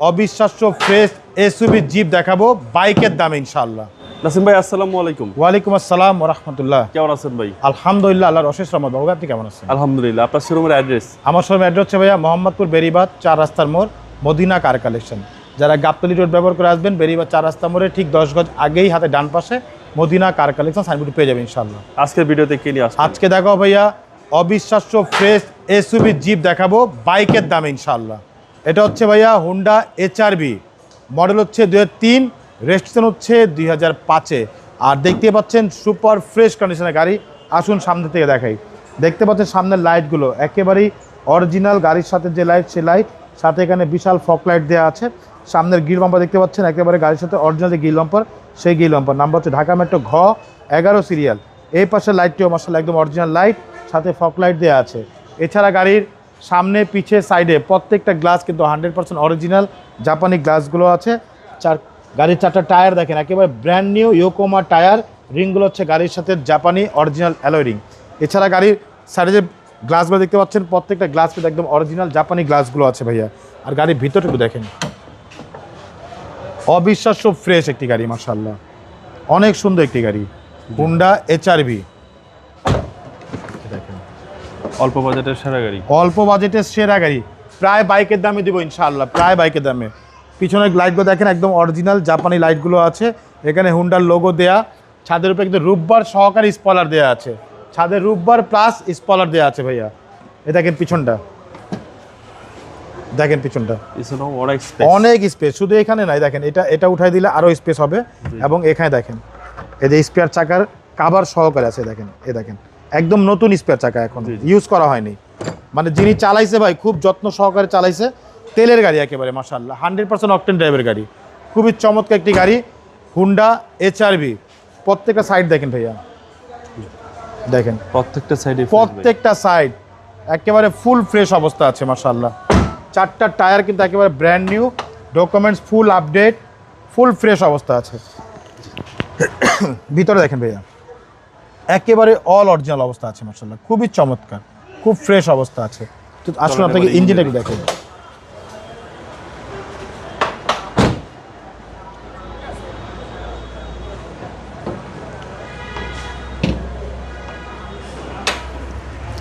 অবিশ্বাস্য fresh SUV zip দেখাবো বাইকের দাম ইনশাআল্লাহ। নাসিম ভাই আসসালামু আলাইকুম। ওয়ালাইকুম আসসালাম রহমতুল্লাহ। কেমন আছেন ভাই? আলহামদুলিল্লাহ আল্লাহর অশেষ রহমত। বাবু আপনি কেমন আছেন? আলহামদুলিল্লাহ আপনার শোরুমের অ্যাড্রেস আমার সময় অ্যাড্রেস হচ্ছে ভাইয়া মোহাম্মদপুর বেরিবাদ চার রাস্তার মোড় মদিনা কার কালেকশন যারা গাবতলি রোড ব্যবহার করে আসবেন বেরিবাদ চার রাস্তা মোড়ে ঠিক দশ গজ আগেই হাতে ডান পাশে মদিনা কার কালেকশন সাইনবোর্ড পেয়ে যাবেন ইনশাআল্লাহ। আজকের ভিডিওতে কে নিয়ে আজকে দেখো ভাইয়া অবিশ্বাস্য ফ্রেশ এসইউভি জিপ দেখাবো বাইকের দাম ইনশাআল্লাহ। এটা হচ্ছে ভাইয়া হুন্ডা এইচআরবি মডেল হচ্ছে দু তিন রেজিস্ট্রেশন হচ্ছে দুই হাজার পাঁচে। আর দেখতে পাচ্ছেন সুপার ফ্রেশ কন্ডিশনের গাড়ি। আসুন সামনে থেকে দেখাই। দেখতে পাচ্ছেন সামনের লাইটগুলো একেবারেই অরিজিনাল গাড়ির সাথে যে লাইট সে লাইট সাথে এখানে বিশাল ফক লাইট দেওয়া আছে। সামনের গিল বাম্পার দেখতে পাচ্ছেন, একেবারে গাড়ির সাথে অরিজিনাল যে গিল বাম্পার সেই গিল বাম্পার নাম্বার হচ্ছে ঢাকা মেট্রো ঘ, এগারো সিরিয়াল এই পাশের লাইটটিও মার্শাল একদম অরিজিনাল লাইট সাথে ফক লাইট দেওয়া আছে। এছাড়া গাড়ির সামনে, পিছে সাইডে প্রত্যেকটা গ্লাস কিন্তু হান্ড্রেড পার্সেন্ট অরিজিনাল জাপানি গ্লাসগুলো আছে। চার গাড়ির চারটা টায়ার দেখেন, একেবারে ব্র্যান্ড নিউ ইয়োকোমা টায়ার রিংগুলো হচ্ছে গাড়ির সাথে জাপানি অরিজিনাল অ্যালয় রিং এছাড়া গাড়ির সাইডে যে গ্লাসগুলো দেখতে পাচ্ছেন, প্রত্যেকটা গ্লাস কিন্তু একদম অরিজিনাল জাপানি গ্লাসগুলো আছে ভাইয়া। আর গাড়ির ভিতরটুকু দেখেন। অবিশ্বাস্য ফ্রেশ একটি গাড়ি মার্শাল্লাহ অনেক সুন্দর একটি গাড়ি। হুন্ডা দেখেন অল্প বাজেটের সেরা গাড়ি? অল্প বাজেটের সেরা গাড়ি। প্রায় বাইকের দামে দিব ইনশাআল্লাহ প্রায় বাইকের দামে। পিছনের লাইটগুলো দেখেন একদম অরিজিনাল জাপানি লাইটগুলো আছে। এখানে হুন্ডার লোগো দেয়া ছাদের উপরে কিন্তু রূপবার সহকারী স্পলার দেয়া আছে। ছাদের রূপবার প্লাস স্পলার দেয়া আছে ভাইয়া। এ দেখেন পিছনটা। দেখেন পিছনটা। অনেক স্পেস শুধু এখানে নাই দেখেন এটা এটা উঠাই দিলে আরও স্পেস হবে। এবং এখানে দেখেন এই যে স্পেয়ার চাকার কাভার সহকারে আছে দেখেন এ দেখেন। একদম নতুন স্পেয়ার চাকা এখন। ইউজ করা হয়নি। মানে যিনি চালাইছে ভাই খুব যত্ন সহকারে চালাইছে। তেলের গাড়ি একেবারে মাসাল্লাহ হান্ড্রেড পার্সেন্ট অকটেন ড্রাইভের গাড়ি। খুবই চমৎকার একটি গাড়ি হুন্ডা এইচআরভি প্রত্যেকটা সাইড দেখেন ভাইয়া। দেখেন। প্রত্যেকটা সাইডে প্রত্যেকটা সাইড একেবারে ফুল ফ্রেশ অবস্থা আছে মাশাল্লাহ চারটা টায়ার কিন্তু একেবারে brand new documents full update full fresh অবস্থা আছে। ভিতরে দেখেন ভাইয়া। একেবারে অল অরিজিনাল অবস্থা আছে মাশাল্লাহ খুবই চমৎকার খুব ফ্রেশ অবস্থা আছে। তো আসলে চলেন আপনাকে ইঞ্জিনটা একটু দেখেন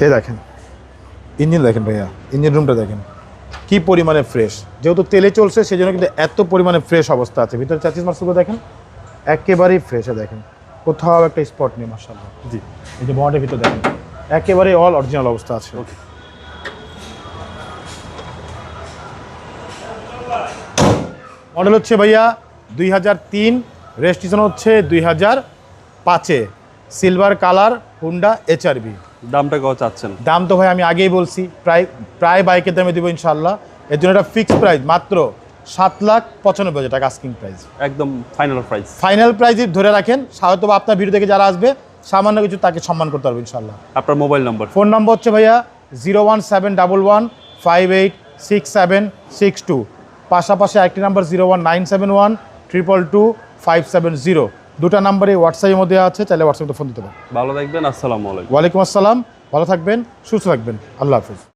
এই দেখেন ইঞ্জিন দেখেন ভাইয়া ইঞ্জিন রুমটা দেখেন। কি পরিমাণে ফ্রেশ যেহেতু তেলে চলছে সেই জন্য কিন্তু এত পরিমাণে ফ্রেশ অবস্থা আছে। ভিতরে চাচিস মার্সগুলো দেখেন একেবারেই ফ্রেশে দেখেন। কোথাও একটা স্পট নেই মার্শাল্লাহ জি এই যে বনেটের ভিতর দেখেন। একেবারে অল অরিজিনাল অবস্থা আছে। ওকে মডেল হচ্ছে ভাইয়া দুই হাজার তিন রেজিস্ট্রেশন হচ্ছে দুই হাজার পাঁচে। সিলভার কালার হুন্ডা এইচআরবি দামটা কত চাচ্ছেন? দাম তো ভাই আমি আগেই বলছি প্রায় প্রায় বাইকের দামে দেবো ইনশাল্লাহ এর জন্য একটা ফিক্সড প্রাইস মাত্র সাত লাখ পঁচানব্বই হাজার টাকা আস্কিং প্রাইস একদম ফাইনাল প্রাইস ফাইনাল প্রাইস ধরে রাখেন হয়তো আপনার ভিডিও থেকে যারা আসবে সামান্য কিছু তাকে সম্মান করতে পারব ইনশাল্লাহ আপনার মোবাইল নাম্বার ফোন নম্বর হচ্ছে ভাইয়া zero one seven double one five eight six seven six two পাশাপাশি একটি number zero one nine seven one triple two five seven zero দুটো নাম্বারে হোয়াটসঅ্যাপের মধ্যে আছে চাইলে হোয়াটসঅ্যাপে ফোন দিতে পারেন। ভালো থাকবেন আসসালামু আলাইকুম। ওয়ালাইকুম আসসালাম ভালো থাকবেন সুস্থ থাকবেন আল্লাহ হাফিজ।